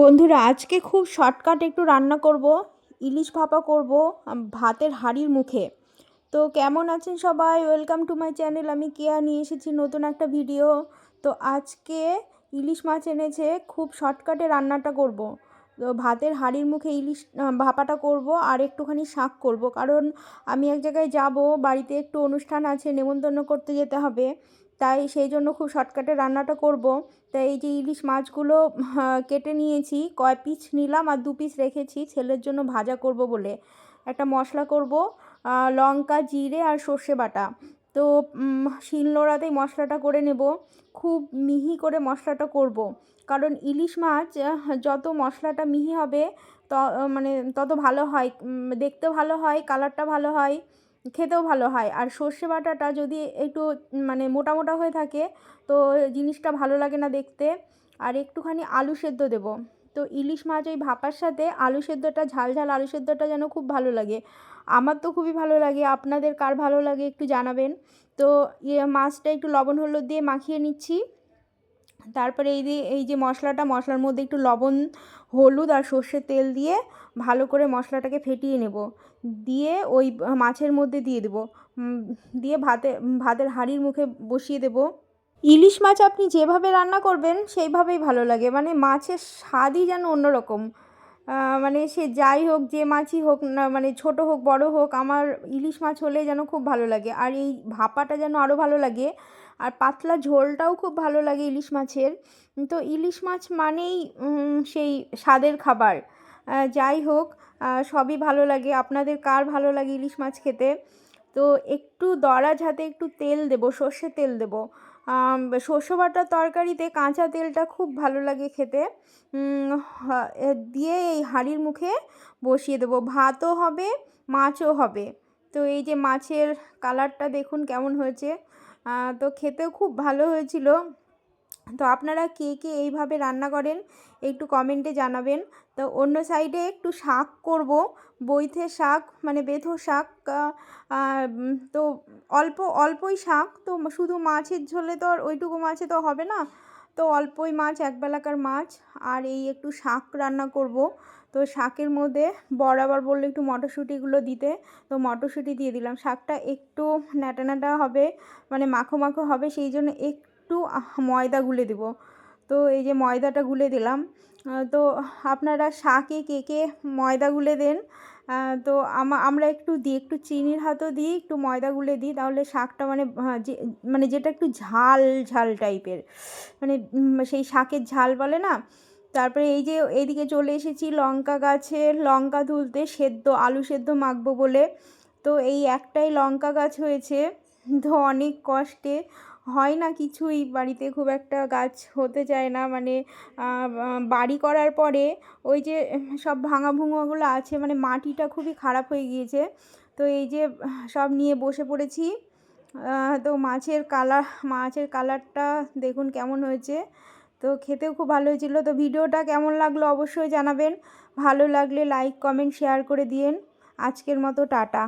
বন্ধুরা, আজকে খুব শর্টকাট একটু রান্না করব, ইলিশ ভাপা করব ভাতের হাড়ির মুখে। তো কেমন আছেন সবাই? ওয়েলকাম টু মাই চ্যানেল আমি কেয়া, নিয়ে এসেছি নতুন একটা ভিডিও তো আজকে ইলিশ মাছ এনেছে, খুব শর্টকাটে রান্নাটা করব। ভাতের হাঁড়ির মুখে ইলিশ ভাপাটা করব আর একটুখানি শাক করব। কারণ আমি এক জায়গায় যাব, বাড়িতে একটু অনুষ্ঠান আছে, নেমন্তন্ন করতে যেতে হবে। তাই সেই জন্য খুব শর্টকাটে রান্নাটা করব। তাই এই যে ইলিশ মাছগুলো কেটে নিয়েছি, কয় পিস নিলাম আর দু পিস রেখেছি, ছেলের জন্য ভাজা করব বলে। একটা মশলা করব লঙ্কা, জিরে আর সর্ষে বাটা। তো শিলনোড়াতেই মশলাটা করে নেব। খুব মিহি করে মশলাটা করব। কারণ ইলিশ মাছ যত মশলাটা মিহি হবে, ত মানে তত ভালো হয়। দেখতে ভালো হয়, কালারটা ভালো হয়, খেতেও ভালো হয়। আর সর্ষে বাটাটা যদি একটু মানে মোটা মোটা হয়ে থাকে, তো জিনিসটা ভালো লাগে না দেখতে। আর একটুখানি আলু সেদ্ধ দেবো। তো ইলিশ মাছ ওই ভাপার সাথে আলু সেদ্ধটা, ঝাল ঝাল আলু সেদ্ধটা যেন খুব ভালো লাগে। আমার তো খুবই ভালো লাগে। আপনাদের কার ভালো লাগে একটু জানাবেন। তো ইয়ে মাছটা একটু লবণ, হলুদ দিয়ে মাখিয়ে নিচ্ছি। তারপরে এই দিয়ে, এই যে মশলাটা, মশলার মধ্যে একটু লবণ, হলুদ আর সর্ষের তেল দিয়ে ভালো করে মশলাটাকে ফেটিয়ে নেব। দিয়ে ওই মাছের মধ্যে দিয়ে দেবো। দিয়ে ভাতে, ভাতের হাঁড়ির মুখে বসিয়ে দেবো। ইলিশ মাছ আপনি যেভাবে রান্না করবেন, সেইভাবেই ভালো লাগে। মানে মাছের স্বাদই যেন অন্যরকম। মানে সে যাই হোক, যে মাছই হোক না মানে ছোট হোক, বড় হোক, আমার ইলিশ মাছ হলে যেন খুব ভালো লাগে। আর এই ভাপাটা যেন আরও ভালো লাগে। আর পাতলা ঝোলটাও খুব ভালো লাগে ইলিশ মাছের। তো ইলিশ মাছ মানেই সেই স্বাদের খাবার। যাই হোক সবই ভালো লাগে। আপনাদের কার ভালো লাগে ইলিশ মাছ খেতে? তো একটু দরাজ হাতে একটু তেল দেব সর্ষে তেল দেব। সর্ষে বাটার তরকারিতে কাঁচা তেলটা খুব ভালো লাগে খেতে। দিয়ে এই হাঁড়ির মুখে বসিয়ে দেবো। ভাতও হবে, মাছও হবে। তো এই যে মাছের কালারটা দেখুন কেমন হয়েছে। তো খেতেও খুব ভালো হয়েছিল। তো আপনারা কে কে এইভাবে রান্না করেন একটু কমেন্টে জানাবেন। তো অন্য সাইডে একটু শাক করব, বৈথে শাক মানে বেথো শাক তো অল্প, অল্পই শাক, তো শুধু মাছের ঝোলে তো আর ওইটুকু মাছে তো হবে না। তো অল্পই মাছ, একবেলাকার মাছ, আর এই একটু শাক রান্না করব। তো শাকের মধ্যে বরাবর বলল একটু মটরশুঁটিগুলো দিতে, তো মটরশুঁটি দিয়ে দিলাম। শাকটা একটু ন্যাটা ন্যাটা হবে মানে মাখো মাখো হবে, সেই জন্য একটু আহ, ময়দা গুলে দেব। তো এই যে ময়দাটা গুলে দিলাম। তো আপনারা শাকে কে কে ময়দা গুলে দেন। তো আমা আমরা একটু দিই একটু চিনির হাতও দিই একটু ময়দা গুলে দিই তাহলে শাকটা মানে মানে যেটা একটু ঝাল ঝাল টাইপের। মানে সেই শাকের ঝাল বলে না? তারপরে এই যে এইদিকে চলে এসেছি লঙ্কা গাছে। লঙ্কা তুলতে সেদ্ধ আলু সেদ্ধ মাখবো বলে। তো এই একটাই লঙ্কা গাছ হয়েছে। তো অনেক কষ্টে হয় না কিছুই। বাড়িতে খুব একটা গাছ হতে চায় না। মানে বাড়ি করার পরে ওই যে সব ভাঙা ভুঙাগুলো আছে মানে মাটিটা খুবই খারাপ হয়ে গিয়েছে। তো এই যে সব নিয়ে বসে পড়েছি। তো মাছের কালার, মাছের কালারটা দেখুন কেমন হয়েছে। তো খেতেও খুব ভালো হয়েছিল। তো ভিডিওটা কেমন লাগল অবশ্যই জানাবেন। ভালো লাগলে লাইক, কমেন্ট, শেয়ার করে দিয়েন। আজকের মতো টাটা।